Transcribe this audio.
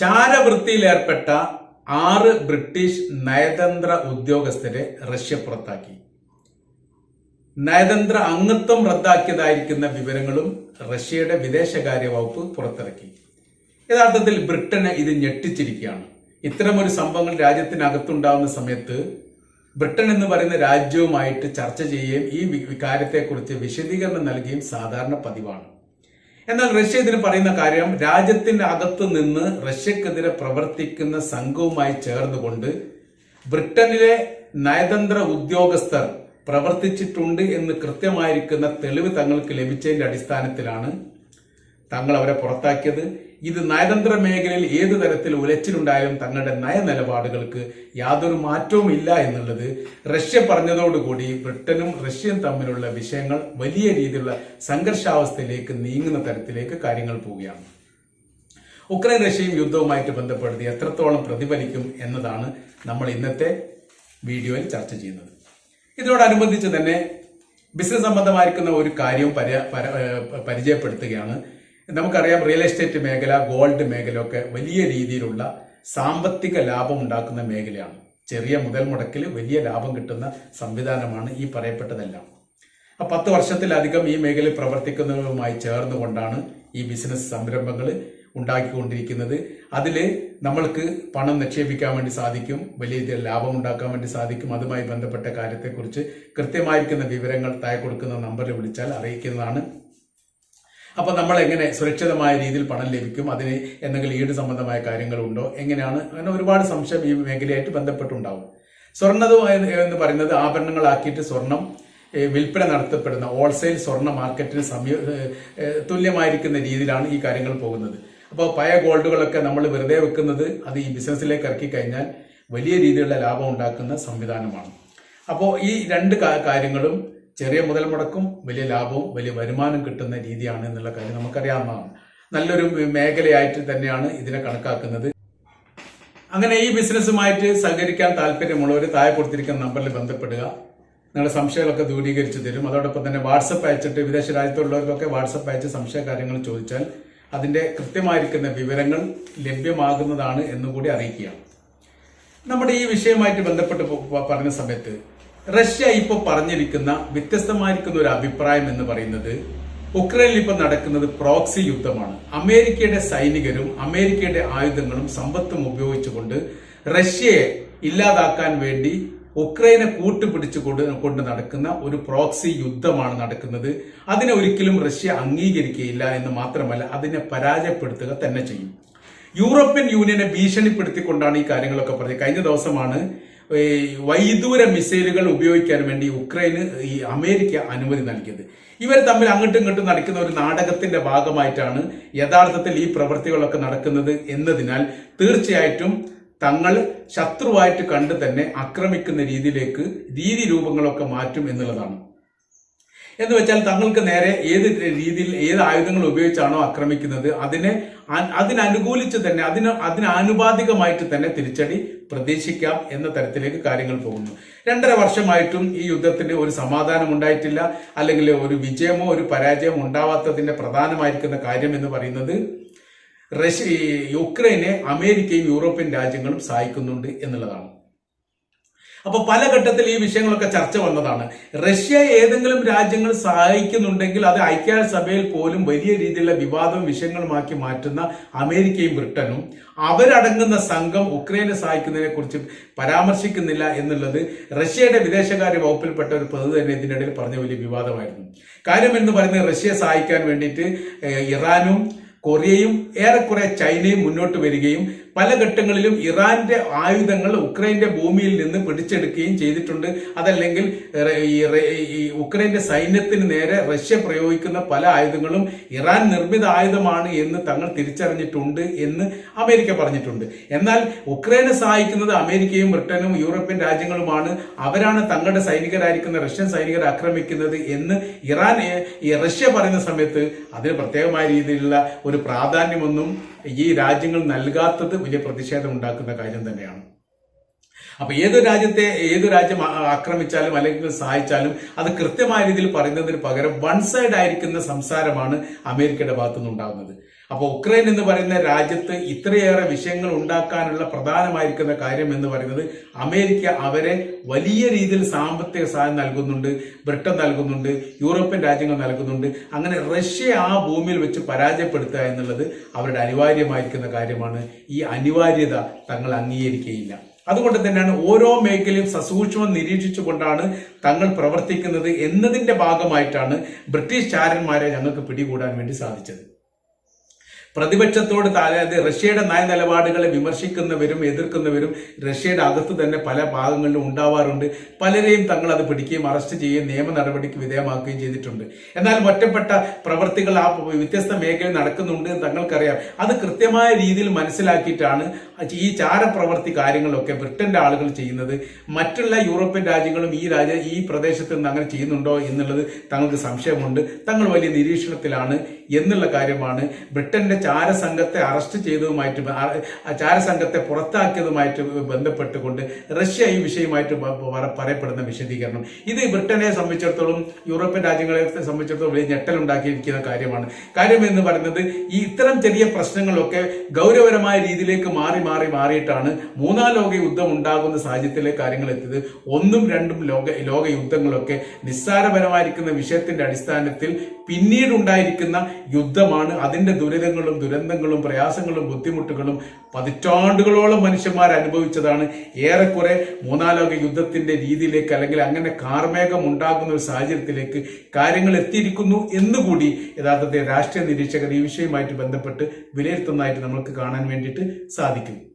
ചാരവൃത്തിയിലേർപ്പെട്ട ആറ് ബ്രിട്ടീഷ് നയതന്ത്ര ഉദ്യോഗസ്ഥരെ റഷ്യ പുറത്താക്കി. നയതന്ത്ര അംഗത്വം റദ്ദാക്കിയതായിരിക്കുന്ന വിവരങ്ങളും റഷ്യയുടെ വിദേശകാര്യ വകുപ്പ് പുറത്തിറക്കി. യഥാർത്ഥത്തിൽ ബ്രിട്ടന് ഇത് ഞെട്ടിച്ചിരിക്കുകയാണ്. ഇത്തരമൊരു സംഭവങ്ങൾ രാജ്യത്തിനകത്തുണ്ടാവുന്ന സമയത്ത് ബ്രിട്ടൻ എന്ന് പറയുന്ന രാജ്യവുമായിട്ട് ചർച്ച ചെയ്യുകയും ഈ കാര്യത്തെക്കുറിച്ച് വിശദീകരണം നൽകുകയും സാധാരണ പതിവാണ്. എന്നാൽ റഷ്യ ഇതിന് പറയുന്ന കാര്യം രാജ്യത്തിന്റെ അകത്ത് നിന്ന് റഷ്യക്കെതിരെ പ്രവർത്തിക്കുന്ന സംഘവുമായി ചേർന്നുകൊണ്ട് ബ്രിട്ടനിലെ നയതന്ത്ര ഉദ്യോഗസ്ഥർ പ്രവർത്തിച്ചിട്ടുണ്ട് എന്ന് കൃത്യമായിരിക്കുന്ന തെളിവ് തങ്ങൾക്ക് ലഭിച്ചതിന്റെ അടിസ്ഥാനത്തിലാണ് തങ്ങൾ അവരെ പുറത്താക്കിയത്. ഇത് നയതന്ത്ര മേഖലയിൽ ഏതു തരത്തിൽ ഉലച്ചിലുണ്ടായാലും തങ്ങളുടെ നയനിലപാടുകൾക്ക് യാതൊരു മാറ്റവും ഇല്ല എന്നുള്ളത് റഷ്യ പറഞ്ഞതോടുകൂടി ബ്രിട്ടനും റഷ്യയും തമ്മിലുള്ള വിഷയങ്ങൾ വലിയ രീതിയിലുള്ള സംഘർഷാവസ്ഥയിലേക്ക് നീങ്ങുന്ന തരത്തിലേക്ക് കാര്യങ്ങൾ പോവുകയാണ്. ഉക്രൈൻ റഷ്യയും യുദ്ധവുമായിട്ട് ബന്ധപ്പെടുത്തി എത്രത്തോളം പ്രതിഫലിക്കും എന്നതാണ് നമ്മൾ ഇന്നത്തെ വീഡിയോയിൽ ചർച്ച ചെയ്യുന്നത്. ഇതിനോടനുബന്ധിച്ച് തന്നെ ബിസിനസ് സംബന്ധമായിരിക്കുന്ന ഒരു കാര്യവും പരിചയപ്പെടുത്തുകയാണ് നമുക്കറിയാം റിയൽ എസ്റ്റേറ്റ് മേഖല ഗോൾഡ് മേഖല ഒക്കെ വലിയ രീതിയിലുള്ള സാമ്പത്തിക ലാഭം ഉണ്ടാക്കുന്ന മേഖലയാണ്. ചെറിയ മുതൽ മുടക്കിൽ വലിയ ലാഭം കിട്ടുന്ന സംവിധാനമാണ് ഈ പറയപ്പെട്ടതെല്ലാം. ആ പത്ത് വർഷത്തിലധികം ഈ മേഖലയിൽ പ്രവർത്തിക്കുന്നവരുമായി ചേർന്നുകൊണ്ടാണ് ഈ ബിസിനസ് സംരംഭങ്ങൾ ഉണ്ടാക്കിക്കൊണ്ടിരിക്കുന്നത്. അതിൽ നമ്മൾക്ക് പണം നിക്ഷേപിക്കാൻ വേണ്ടി സാധിക്കും വലിയ രീതിയിൽ ലാഭം ഉണ്ടാക്കാൻ വേണ്ടി സാധിക്കും. അതുമായി ബന്ധപ്പെട്ട കാര്യത്തെക്കുറിച്ച് കൃത്യമായിരിക്കുന്ന വിവരങ്ങൾ താഴെ കൊടുക്കുന്ന നമ്പറിൽ വിളിച്ചാൽ അറിയിക്കുന്നതാണ്. അപ്പൊ നമ്മൾ എങ്ങനെ സുരക്ഷിതമായ രീതിയിൽ പണം ലഭിക്കും? അതിന് എന്തെങ്കിലും ഈട് സംബന്ധമായ കാര്യങ്ങളുണ്ടോ? എങ്ങനെയാണ്? അങ്ങനെ ഒരുപാട് സംശയം ഈ മേഖലയായിട്ട് ബന്ധപ്പെട്ടുണ്ടാവും. സ്വർണതും എന്ന് പറയുന്നത് ആഭരണങ്ങളാക്കിയിട്ട് സ്വർണം വിൽപ്പന നടത്തപ്പെടുന്ന ഹോൾസെയിൽ സ്വർണ മാർക്കറ്റിന് സമീ തുല്യമായിരിക്കുന്ന രീതിയിലാണ് ഈ കാര്യങ്ങൾ പോകുന്നത്. അപ്പോൾ പഴയ ഗോൾഡുകളൊക്കെ നമ്മൾ വെറുതെ വെക്കുന്നത് അത് ഈ ബിസിനസ്സിലേക്ക് ഇറക്കി കഴിഞ്ഞാൽ വലിയ രീതിയിലുള്ള ലാഭം ഉണ്ടാക്കുന്ന സംവിധാനമാണ്. അപ്പോൾ ഈ രണ്ട് കാര്യങ്ങളും ചെറിയ മുതൽ മുടക്കും വലിയ ലാഭവും വലിയ വരുമാനം കിട്ടുന്ന രീതിയാണ് എന്നുള്ള കാര്യം നമുക്കറിയാവുന്നതാണ് നല്ലൊരു മേഖലയായിട്ട് തന്നെയാണ് ഇതിനെ കണക്കാക്കുന്നത്. അങ്ങനെ ഈ ബിസിനസ്സുമായിട്ട് സഹകരിക്കാൻ താല്പര്യമുള്ളവർ താഴെ കൊടുത്തിരിക്കുന്ന നമ്പറിൽ ബന്ധപ്പെടുക. നിങ്ങളുടെ സംശയങ്ങളൊക്കെ ദൂരീകരിച്ചു തരും. അതോടൊപ്പം തന്നെ വാട്സപ്പ് അയച്ചിട്ട് വിദേശ രാജ്യത്തുള്ളവർക്കൊക്കെ വാട്സപ്പ് അയച്ച് സംശയ കാര്യങ്ങൾ ചോദിച്ചാൽ അതിന്റെ കൃത്യമായിരിക്കുന്ന വിവരങ്ങൾ ലഭ്യമാകുന്നതാണ് എന്നുകൂടി അറിയിക്കുക. നമ്മുടെ ഈ വിഷയമായിട്ട് ബന്ധപ്പെട്ട് പറഞ്ഞ സമയത്ത് റഷ്യ ഇപ്പോൾ പറഞ്ഞിരിക്കുന്ന വ്യത്യസ്തമായിരിക്കുന്ന ഒരു അഭിപ്രായം എന്ന് പറയുന്നത് ഉക്രൈനിൽ ഇപ്പോൾ നടക്കുന്നത് പ്രോക്സി യുദ്ധമാണ്. അമേരിക്കയുടെ സൈനികരും അമേരിക്കയുടെ ആയുധങ്ങളും സമ്പത്തും ഉപയോഗിച്ചുകൊണ്ട് റഷ്യയെ ഇല്ലാതാക്കാൻ വേണ്ടി ഉക്രൈനെ കൂട്ടുപിടിച്ചു കൊണ്ട് കൊണ്ട് നടക്കുന്ന ഒരു പ്രോക്സി യുദ്ധമാണ് നടക്കുന്നത്. അതിനെ ഒരിക്കലും റഷ്യ അംഗീകരിക്കുകയില്ല എന്ന് മാത്രമല്ല അതിനെ പരാജയപ്പെടുത്തുക തന്നെ ചെയ്യും. യൂറോപ്യൻ യൂണിയനെ ഭീഷണിപ്പെടുത്തിക്കൊണ്ടാണ് ഈ കാര്യങ്ങളൊക്കെ പറഞ്ഞത്. കഴിഞ്ഞ ദിവസമാണ് വൈദൂര മിസൈലുകൾ ഉപയോഗിക്കാൻ വേണ്ടി ഉക്രൈന് ഈ അമേരിക്ക അനുമതി നൽകിയത്. ഇവർ തമ്മിൽ അങ്ങോട്ടും ഇങ്ങോട്ടും നടക്കുന്ന ഒരു നാടകത്തിന്റെ ഭാഗമായിട്ടാണ് യഥാർത്ഥത്തിൽ ഈ പ്രവൃത്തികളൊക്കെ നടക്കുന്നത് എന്നതിനാൽ തീർച്ചയായിട്ടും തങ്ങൾ ശത്രുവായിട്ട് കണ്ട് തന്നെ ആക്രമിക്കുന്ന രീതിയിലേക്ക് രീതി രൂപങ്ങളൊക്കെ മാറ്റും എന്നുള്ളതാണ്. എന്ന് വെച്ചാൽ തങ്ങൾക്ക് നേരെ ഏത് രീതിയിൽ ഏത് ആയുധങ്ങൾ ഉപയോഗിച്ചാണോ ആക്രമിക്കുന്നത് അതിനെ അതിനനുകൂലിച്ച് തന്നെ അതിന് അതിനാനുപാതികമായിട്ട് തന്നെ തിരിച്ചടി പ്രതീക്ഷിക്കാം എന്ന തരത്തിലേക്ക് കാര്യങ്ങൾ പോകുന്നു. രണ്ടര വർഷമായിട്ടും ഈ യുദ്ധത്തിന് ഒരു സമാധാനം ഉണ്ടായിട്ടില്ല അല്ലെങ്കിൽ ഒരു വിജയമോ ഒരു പരാജയമോ ഉണ്ടാവാത്തതിന്റെ പ്രധാനമായിരിക്കുന്ന കാര്യം എന്ന് പറയുന്നത് റഷ്യ യുക്രൈനെ അമേരിക്കയും യൂറോപ്യൻ രാജ്യങ്ങളും സഹായിക്കുന്നുണ്ട് എന്നുള്ളതാണ്. അപ്പൊ പല ഘട്ടത്തിൽ ഈ വിഷയങ്ങളൊക്കെ ചർച്ച വന്നതാണ്. റഷ്യ ഏതെങ്കിലും രാജ്യങ്ങൾ സഹായിക്കുന്നുണ്ടെങ്കിൽ അത് ഐക്യരാഷ്ട്രസഭയിൽ പോലും വലിയ രീതിയിലുള്ള വിവാദവും വിഷയങ്ങളുമാക്കി മാറ്റുന്ന അമേരിക്കയും ബ്രിട്ടനും അവരടങ്ങുന്ന സംഘം ഉക്രൈനെ സഹായിക്കുന്നതിനെ കുറിച്ച് പരാമർശിക്കുന്നില്ല എന്നുള്ളത് റഷ്യയുടെ വിദേശകാര്യ വകുപ്പിൽപ്പെട്ട ഒരു പ്രതി തന്നെ ഇതിനിടയിൽ പറഞ്ഞ വലിയ വിവാദമായിരുന്നു. കാര്യം എന്ന് പറയുന്നത് റഷ്യയെ സഹായിക്കാൻ വേണ്ടിയിട്ട് ഇറാനും കൊറിയയും ഏറെക്കുറെ ചൈനയും മുന്നോട്ട് വരികയും പല ഘട്ടങ്ങളിലും ഇറാന്റെ ആയുധങ്ങൾ ഉക്രൈന്റെ ഭൂമിയിൽ നിന്ന് പിടിച്ചെടുക്കുകയും ചെയ്തിട്ടുണ്ട്. അതല്ലെങ്കിൽ ഈ ഉക്രൈന്റെ സൈന്യത്തിന് നേരെ റഷ്യ പ്രയോഗിക്കുന്ന പല ആയുധങ്ങളും ഇറാൻ നിർമ്മിത ആയുധമാണ് എന്ന് തങ്ങൾ തിരിച്ചറിഞ്ഞിട്ടുണ്ട് എന്ന് അമേരിക്ക പറഞ്ഞിട്ടുണ്ട്. എന്നാൽ ഉക്രൈനെ സഹായിക്കുന്നത് അമേരിക്കയും ബ്രിട്ടനും യൂറോപ്യൻ രാജ്യങ്ങളുമാണ്. അവരാണ് തങ്ങളുടെ സൈനികരായിരിക്കുന്ന റഷ്യൻ സൈനികരെ ആക്രമിക്കുന്നത് എന്ന് ഇറാൻ റഷ്യ പറയുന്ന സമയത്ത് അതിന് പ്രത്യേകമായ രീതിയിലുള്ള ഒരു പ്രാധാന്യമൊന്നും ഈ രാജ്യങ്ങൾ നൽകാത്തത് വലിയ പ്രതിഷേധം ഉണ്ടാക്കുന്ന കാര്യം തന്നെയാണ്. അപ്പൊ ഏത് രാജ്യത്തെ ഏത് രാജ്യം ആക്രമിച്ചാലും അല്ലെങ്കിൽ സഹായിച്ചാലും അത് കൃത്യമായ രീതിയിൽ പറയുന്നതിന് പകരം വൺ സൈഡ് ആയിരിക്കുന്ന സംസാരമാണ് അമേരിക്കയുടെ ഭാഗത്തുനിന്ന് ഉണ്ടാകുന്നത്. അപ്പോൾ ഉക്രൈൻ എന്ന് പറയുന്ന രാജ്യത്ത് ഇത്രയേറെ വിഷയങ്ങൾ ഉണ്ടാക്കാനുള്ള പ്രധാനമായിരിക്കുന്ന കാര്യം എന്ന് പറയുന്നത് അമേരിക്ക അവരെ വലിയ രീതിയിൽ സാമ്പത്തിക സഹായം നൽകുന്നുണ്ട് ബ്രിട്ടൻ നൽകുന്നുണ്ട് യൂറോപ്യൻ രാജ്യങ്ങൾ നൽകുന്നുണ്ട്. അങ്ങനെ റഷ്യ ആ ഭൂമിയിൽ വെച്ച് പരാജയപ്പെടുത്തുക എന്നുള്ളത് അവരുടെ അനിവാര്യമായിരിക്കുന്ന കാര്യമാണ്. ഈ അനിവാര്യത തങ്ങൾ അംഗീകരിക്കുകയില്ല. അതുകൊണ്ട് തന്നെയാണ് ഓരോ മേഖലയും സസൂക്ഷ്മം നിരീക്ഷിച്ചുകൊണ്ടാണ് തങ്ങൾ പ്രവർത്തിക്കുന്നത് എന്നതിന്റെ ഭാഗമായിട്ടാണ് ബ്രിട്ടീഷ് ചാരന്മാരെ ഞങ്ങൾക്ക് പിടികൂടാൻ വേണ്ടി സാധിച്ചത്. പ്രതിപക്ഷത്തോട് റഷ്യയുടെ നയനിലപാടുകളെ വിമർശിക്കുന്നവരും എതിർക്കുന്നവരും റഷ്യയുടെ അകത്ത് തന്നെ പല ഭാഗങ്ങളിലും ഉണ്ടാവാറുണ്ട്. പലരെയും തങ്ങൾ അത് പിടിക്കുകയും അറസ്റ്റ് ചെയ്യുകയും നിയമ നടപടിക്ക് വിധേയമാക്കുകയും ചെയ്തിട്ടുണ്ട്. എന്നാൽ ഒറ്റപ്പെട്ട പ്രവർത്തികൾ ആ വ്യത്യസ്ത മേഖലയിൽ നടക്കുന്നുണ്ട് തങ്ങൾക്കറിയാം. അത് കൃത്യമായ രീതിയിൽ മനസ്സിലാക്കിയിട്ടാണ് ഈ ചാരപ്രവർത്തി കാര്യങ്ങളൊക്കെ ബ്രിട്ടന്റെ ആളുകൾ ചെയ്യുന്നത്. മറ്റുള്ള യൂറോപ്യൻ രാജ്യങ്ങളും ഈ രാജ്യ ഈ പ്രദേശത്ത് നിന്ന് അങ്ങനെ ചെയ്യുന്നുണ്ടോ എന്നുള്ളത് തങ്ങൾക്ക് സംശയമുണ്ട്. തങ്ങൾ വലിയ നിരീക്ഷണത്തിലാണ് എന്നുള്ള കാര്യമാണ് ബ്രിട്ടന്റെ ചാരസംഘത്തെ അറസ്റ്റ് ചെയ്തതുമായിട്ട് ചാരസംഘത്തെ പുറത്താക്കിയതുമായിട്ട് ബന്ധപ്പെട്ടുകൊണ്ട് റഷ്യ ഈ വിഷയമായിട്ട് പറയപ്പെടുന്ന വിശദീകരണം. ഇത് ബ്രിട്ടനെ സംബന്ധിച്ചിടത്തോളം യൂറോപ്യൻ രാജ്യങ്ങളെ സംബന്ധിച്ചിടത്തോളം വലിയ ഞെട്ടലുണ്ടാക്കിയിരിക്കുന്ന കാര്യമാണ്. കാര്യം എന്ന് പറയുന്നത് ഈ ഇത്തരം ചെറിയ പ്രശ്നങ്ങളൊക്കെ ഗൗരവപരമായ രീതിയിലേക്ക് മാറി മാറി മാറിയിട്ടാണ് മൂന്നാം ലോക യുദ്ധം ഉണ്ടാകുന്ന സാഹചര്യത്തിലെ കാര്യങ്ങൾ എത്തിയത്. ഒന്നും രണ്ടും ലോക ലോക യുദ്ധങ്ങളൊക്കെ നിസ്സാരപരമായിരിക്കുന്ന വിഷയത്തിന്റെ അടിസ്ഥാനത്തിൽ പിന്നീട് ഉണ്ടായിരിക്കുന്ന യുദ്ധമാണ്. അതിന്റെ ദുരിതങ്ങളും ദുരന്തങ്ങളും പ്രയാസങ്ങളും ബുദ്ധിമുട്ടുകളും പതിറ്റാണ്ടുകളോളം മനുഷ്യന്മാർ അനുഭവിച്ചതാണ്. ഏറെക്കുറെ മൂന്നാലോക യുദ്ധത്തിന്റെ രീതിയിലേക്ക് അല്ലെങ്കിൽ അങ്ങനെ കാർമേഘം ഉണ്ടാകുന്ന ഒരു സാഹചര്യത്തിലേക്ക് കാര്യങ്ങൾ എത്തിയിരിക്കുന്നു എന്നുകൂടി യഥാർത്ഥത്തിൽ രാഷ്ട്രീയ നിരീക്ഷകർ ഈ വിഷയവുമായിട്ട് ബന്ധപ്പെട്ട് വിലയിരുത്തുന്നതായിട്ട് നമുക്ക് കാണാൻ വേണ്ടിയിട്ട് സാധിക്കും.